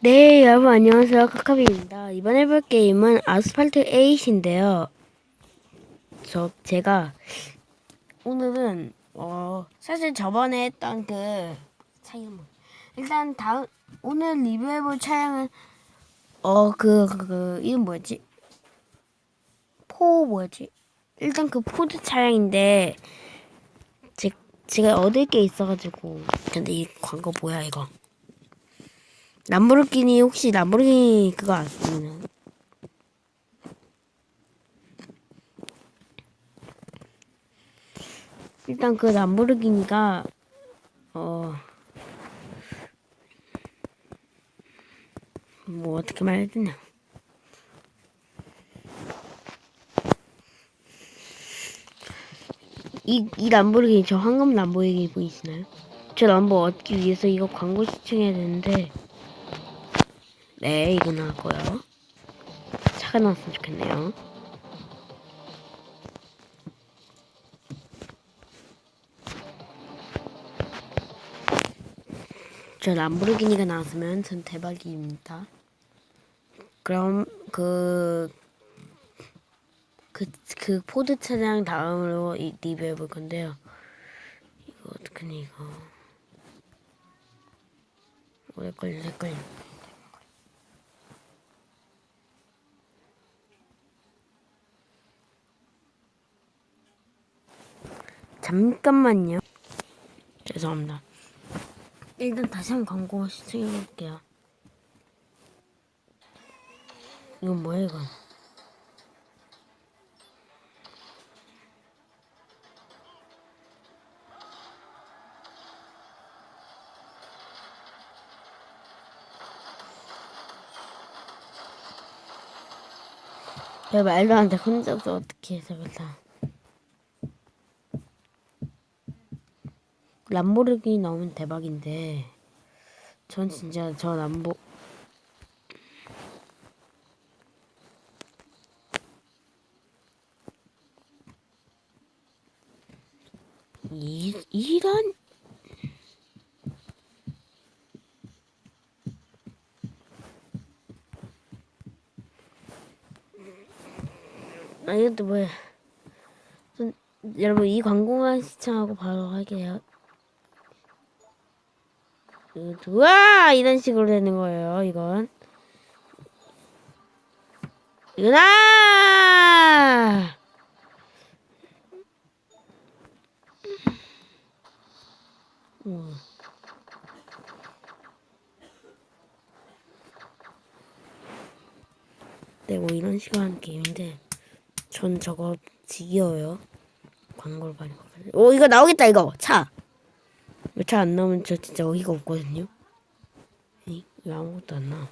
네, 여러분 안녕하세요. 카카비입니다. 이번에 해볼 게임은 아스팔트 8인데요. 저 제가 오늘은 어 사실 저번에 했던 그 차량 일단 다음 오늘 리뷰해볼 차량은 어그그그 이름 뭐였지? 포 뭐였지? 일단 그 포드 차량인데 제, 제가 얻을 게 있어가지고 근데 이 광고 뭐야 이거? 람보르기니 혹시 람보르기니 그거 아시나요? 일단 그 람보르기니가 어 뭐 어떻게 말해야 되냐 이, 이 람보르기니 저 황금 람보르기니 보이시나요? 저 람보 얻기 위해서 이거 광고 시청해야 되는데 네, 이거 나왔고요. 차가 나왔으면 좋겠네요. 저 람보르기니가 나왔으면 전 대박입니다. 그럼 그, 그, 그 포드 차량 다음으로 이 리뷰해 볼 건데요. 이거 어떡하니, 이거. 오래 걸려, 오래 걸려. 잠깐만요. 죄송합니다. 일단 다시 한번 광고 시청해 볼게요. 이건 뭐야 이건? 왜 말도 안 돼. 혼자서 어떻게 해석을 다. 람보르기니 나오면 대박인데 전 진짜 저 람보 이 이런 아 이것도 뭐야. 전, 여러분 이 광고만 시청하고 바로 할게요 우와 이런 식으로 되는 거예요 이건 이거나 음. 네, 뭐 이런 식으로 하는 게임인데 전 저거 지겨워요. 광고를 많이 봐가지고. 오 이거 나오겠다 이거 차. 차안 나오면 저 진짜 어이가 없거든요. 왜 아무것도 안 나와?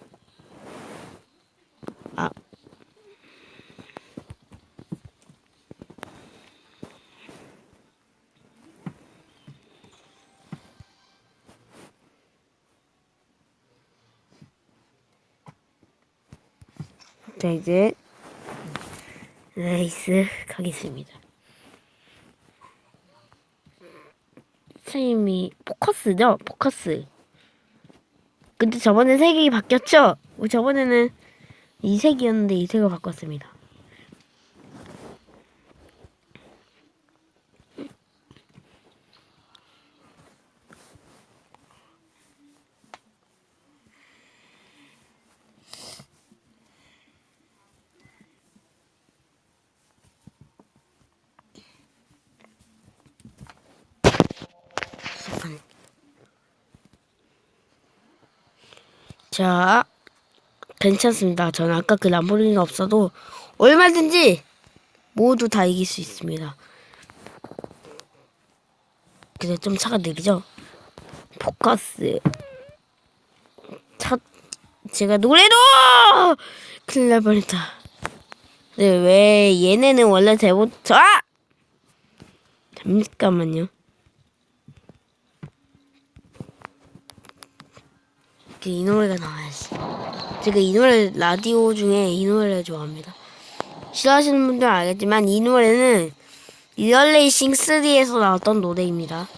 아. 자 이제 레이스 가겠습니다. 선생님이 포커스죠? 포커스. 근데 저번에 색이 바뀌었죠? 어, 저번에는 이 색이었는데 이 색을 바꿨습니다. 자, 괜찮습니다. 저는 아까 그 람보르기니가 없어도 얼마든지 모두 다 이길 수 있습니다. 근데 좀 차가 느리죠? 포커스. 차, 제가 노래도! 큰일 날 뻔했다. 네, 왜 얘네는 원래 대본, 저! 아! 잠깐만요. 그 이 노래가 나와야지. 제가 이 노래 라디오 중에 이 노래를 좋아합니다. 싫어하시는 분들은 알겠지만 이 노래는 리얼레이싱 3에서 나왔던 노래입니다.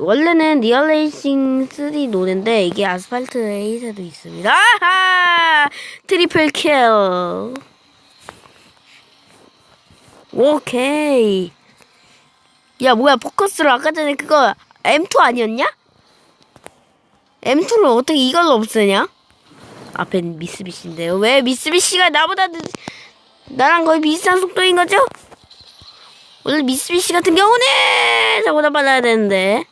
원래는 리얼레이싱 3 노래인데 이게 아스팔트 8에도 있습니다. 아하! 트리플 킬. 오케이. 야 뭐야 포커스로 아까 전에 그거 M2 아니었냐? M2를 어떻게 이걸로 없애냐? 앞엔 미쓰비시인데요. 왜 미쓰비시가 나보다 늦... 나랑 거의 비슷한 속도인 거죠? 원래 미쓰비시 같은 경우는 저보다 빨라야 되는데.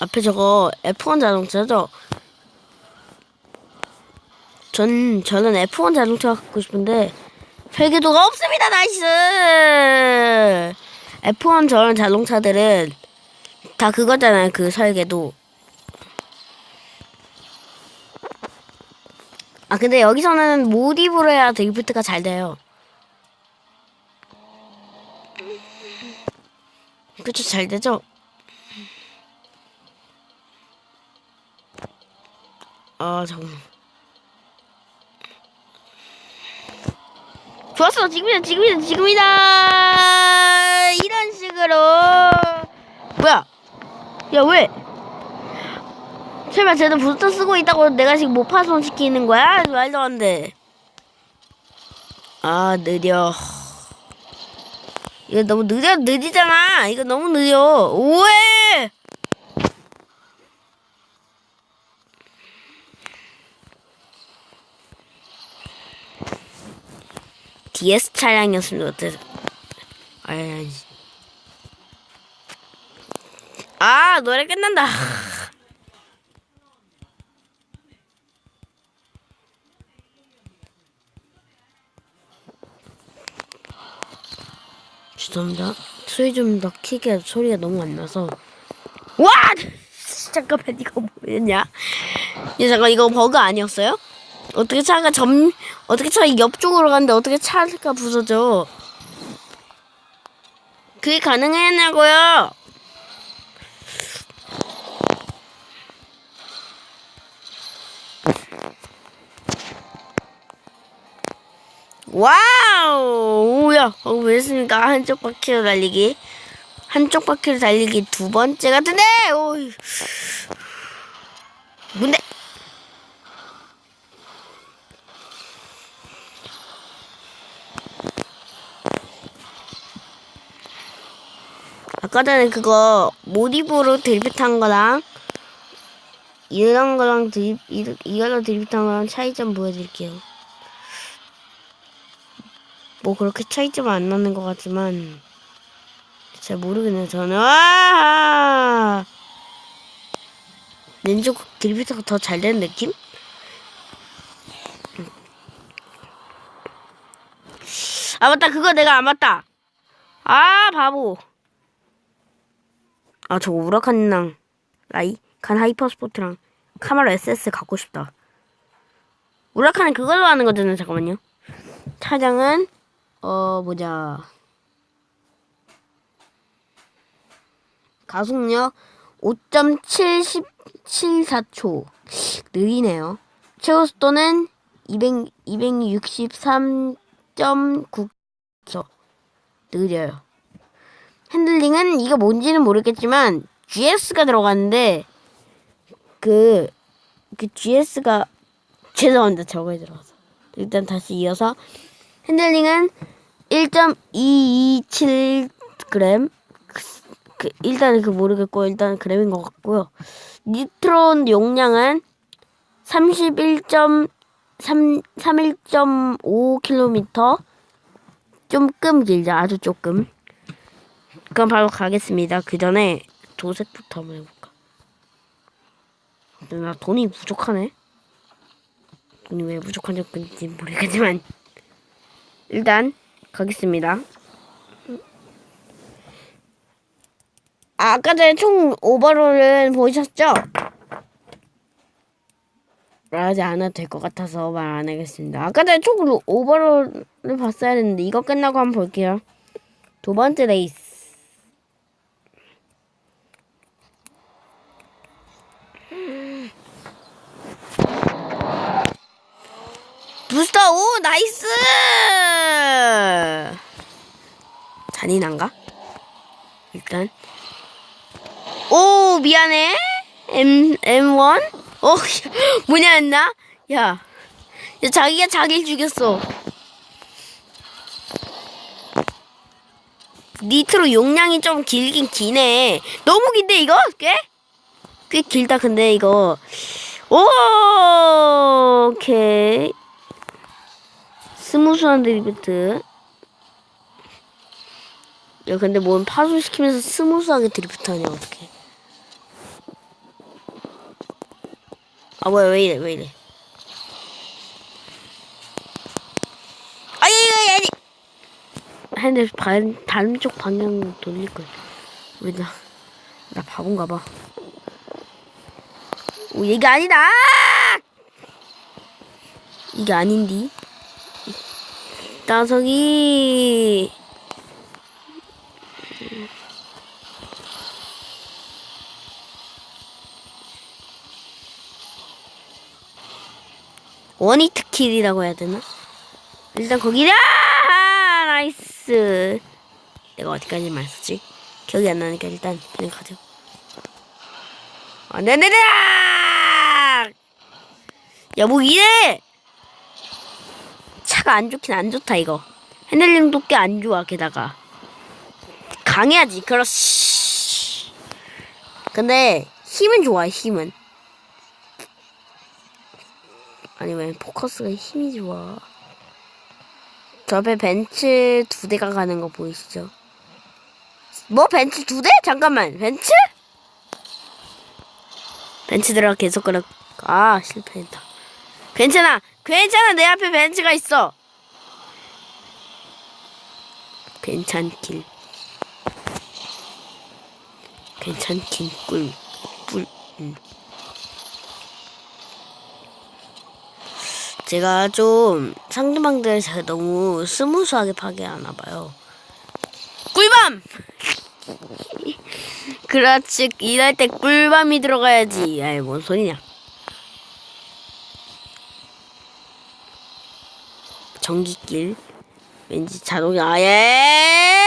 앞에 저거 F1 자동차죠? 전 저는 F1 자동차 갖고 싶은데 설계도가 없습니다. 나이스. F1 저런 자동차들은 다 그거잖아요. 그 설계도. 아 근데 여기서는 모디브로 해야 드리프트가 잘 돼요. 그쵸 잘 되죠? 아 잠깐만. 좋았어 지금이다 지금이다 지금이다 이런 식으로 뭐야 야 왜? 설마 쟤는 부스터 쓰고 있다고 내가 지금 못 파손시키는 거야? 말도 안 돼. 아 느려. 이거 너무 느려 느리잖아. 이거 너무 느려. 왜? DS 차량이었으면 어땠? 아니. 아 노래 끝난다. 죄송합니다. 소리 좀더 크게 소리가 너무 안 나서. 와! 잠깐만 이거 뭐였냐? 야 잠깐 이거 버그 아니었어요? 어떻게 차가 점 어떻게 차가 옆쪽으로 가는데 어떻게 차가 부서져? 그게 가능했냐고요? 와우! 오야, 어, 왜 했습니까? 한쪽 바퀴로 달리기. 한쪽 바퀴로 달리기 두 번째 같은데! 오 뭔데? 아까 전에 그거 모디브로 드리프트한 거랑 이런 거랑 드립, 이- 이걸로 드리프트한 거랑 차이점 보여드릴게요. 뭐 그렇게 차이점 안 나는 것 같지만 잘 모르겠네요 저는. 와 왼쪽 드리프트가 더 잘 되는 느낌? 아 맞다. 그거 내가 안 맞다. 아 바보 아 저거 우라칸이랑 라이? 칸 하이퍼스포트랑 카마라 SS 갖고 싶다. 우라칸은 그걸로 하는 거잖아요 잠깐만요. 차량은 어 보자 가속력 5.74초. 느리네요. 최고 속도는 200, 263.9초. 느려요 핸들링은 이게 뭔지는 모르겠지만 GS가 들어갔는데 그, 그 GS가 죄송합니다 저거에 들어가서. 일단 다시 이어서 핸들링은 1.227g 그, 그 일단 그 모르겠고 일단 그램인 것 같고요. 니트론 용량은 31.3 31.5km 조금 길죠 아주 조금 그럼 바로 가겠습니다 그 전에 도색부터 한번 해볼까 근데 나 돈이 부족하네 돈이 왜 부족한지 모르겠지만 일단 가겠습니다. 아, 아까 전에 총 오버롤은 보이셨죠? 말하지 않아도 될 것 같아서 말 안 하겠습니다. 아까 전에 총 오버롤을 봤어야 했는데 이거 끝나고 한번 볼게요. 두 번째 레이스. 부스터 오 나이스 잔인한가? 일단 오 미안해 M M1 어 뭐냐 했나? 야, 야 자기가 자기 죽였어. 니트로 용량이 좀 길긴 기네. 너무 긴데 이거 꽤? 꽤 길다 근데 이거 오 오케이 스무스한 드리프트 야 근데 뭔 파손시키면서 스무스하게 드리프트하냐 어떡해 아 뭐야 왜 이래 왜 이래 아니 아니 아니 핸들 반 다른 쪽 방향 돌릴 거야 왜나 나 바본가 봐. 오, 이게 아니다! 이게 아닌디? 나석이. 원히트 킬이라고 해야 되나? 일단 거기다! 나이스. 내가 어디까지 말했지? 기억이 안 나니까 일단 그냥 가죠. 안 되는데! 야, 뭐 이래! 차가 안 좋긴 안 좋다, 이거. 핸들링도 꽤 안 좋아, 게다가. 강해야지, 그렇지. 근데, 힘은 좋아, 힘은. 아니, 왜 포커스가 힘이 좋아. 저 앞에 벤츠 두 대가 가는 거 보이시죠? 뭐 벤츠 두 대? 잠깐만 벤츠? 벤츠들아 계속 그래 아 실패했다 괜찮아 괜찮아 내 앞에 벤츠가 있어 괜찮길 괜찮긴 꿀꿀 음. 제가 좀 상대방들 제가 너무 스무스하게 파괴하나 봐요. 꿀밤! 그렇지 일할 때 꿀밤이 들어가야지. 아이 뭔 소리냐. 전기길. 왠지 자동이 아예!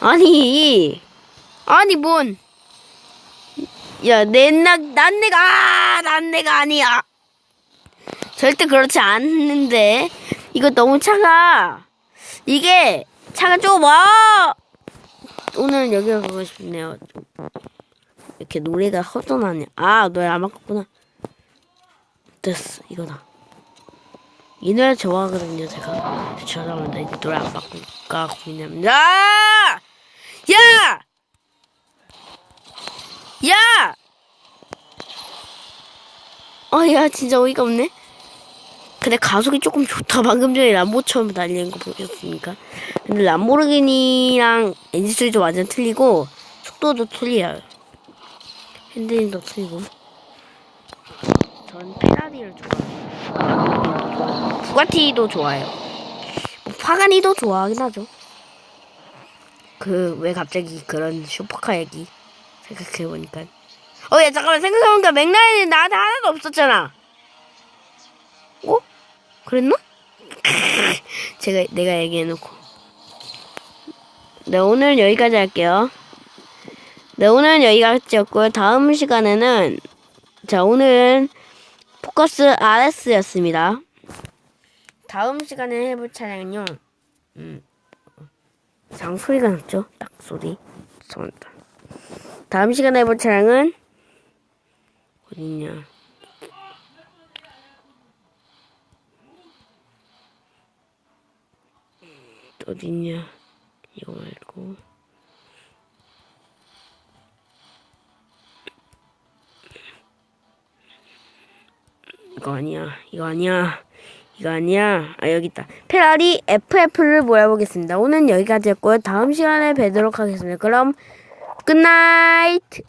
아니. 아니 뭔 야, 낸난 난 내가 아, 난 내가 아니야. 절대 그렇지 않는데 이거 너무 차가 이게 차가 좁아. 오늘 여기 가고 싶네요. 좀. 이렇게 노래가 허전하네. 아 노래 안 바꿨구나. 됐어 이거다. 이 노래 좋아하거든요 제가. 죄송합니다 이제 노래 안 바꿀까 고민합니다. 야! 야! 아, 야, 진짜 어이가 없네. 근데 가속이 조금 좋다. 방금 전에 람보처럼 달리는 거 보셨습니까? 근데 람보르기니랑 엔진 소리도 완전 틀리고, 속도도 틀려요. 핸들링도 틀리고. 전 페라리를 좋아해요. 부가티도 좋아해요. 뭐 파가니도 좋아하긴 하죠. 그, 왜 갑자기 그런 슈퍼카 얘기. 생각해보니까. 어, 야, 잠깐만, 생각해보니까 맥라렌은 나한테 하나도 없었잖아. 어? 그랬나? 제가, 내가 얘기해놓고. 네, 오늘 여기까지 할게요. 네, 오늘은 여기까지였고요. 다음 시간에는, 자, 오늘은 포커스 RS였습니다. 다음 시간에 해볼 차량은요, 음, 장 소리가 났죠? 딱 소리. 죄송합니다. 다음 시간에 해볼 차량은 어딨냐? 어딨냐? 이거 말고 이거 아니야. 이거 아니야. 이거 아니야. 아 여기 있다. 페라리 FF를 모아보겠습니다. 오늘 여기까지였고요. 다음 시간에 뵈도록 하겠습니다. 그럼 Good night.